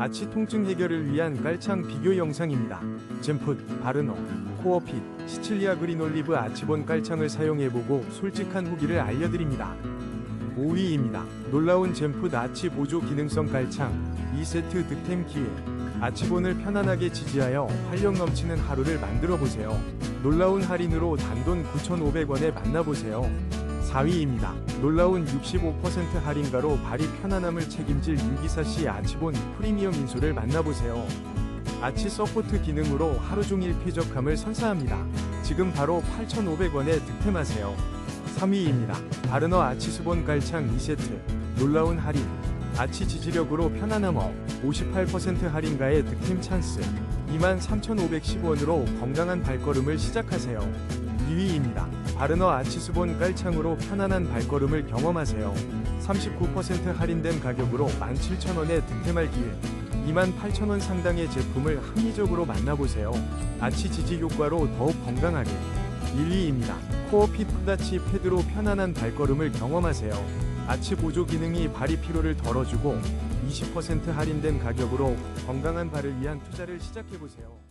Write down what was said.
아치 통증 해결을 위한 깔창 비교 영상입니다. 젠풋, 바르너, 코어핏, 시칠리아 그린올리브 아치본 깔창을 사용해보고 솔직한 후기를 알려드립니다. 5위입니다. 놀라운 젠풋 아치 보조 기능성 깔창 2세트 득템 기회 아치본을 편안하게 지지하여 활력 넘치는 하루를 만들어 보세요. 놀라운 할인으로 단돈 9,500원에 만나보세요. 4위입니다. 놀라운 65% 할인가로 발이 편안함을 책임질 유기사시 아치본 프리미엄 인솔을 만나보세요. 아치 서포트 기능으로 하루 종일 쾌적함을 선사합니다. 지금 바로 8,500원에 득템하세요. 3위입니다. 바르너 아치 수본 깔창 2세트 놀라운 할인 아치 지지력으로 편안함 업58% 할인가의 득템 찬스 23,510원으로 건강한 발걸음을 시작하세요. 2위입니다. 바르너 아치스본 깔창으로 편안한 발걸음을 경험하세요. 39% 할인된 가격으로 17,000원에 득템할 기회. 28,000원 상당의 제품을 합리적으로 만나보세요. 아치 지지 효과로 더욱 건강하게. 1위입니다. 코어핏 푸다치 패드로 편안한 발걸음을 경험하세요. 아치 보조 기능이 발이 피로를 덜어주고 20% 할인된 가격으로 건강한 발을 위한 투자를 시작해보세요.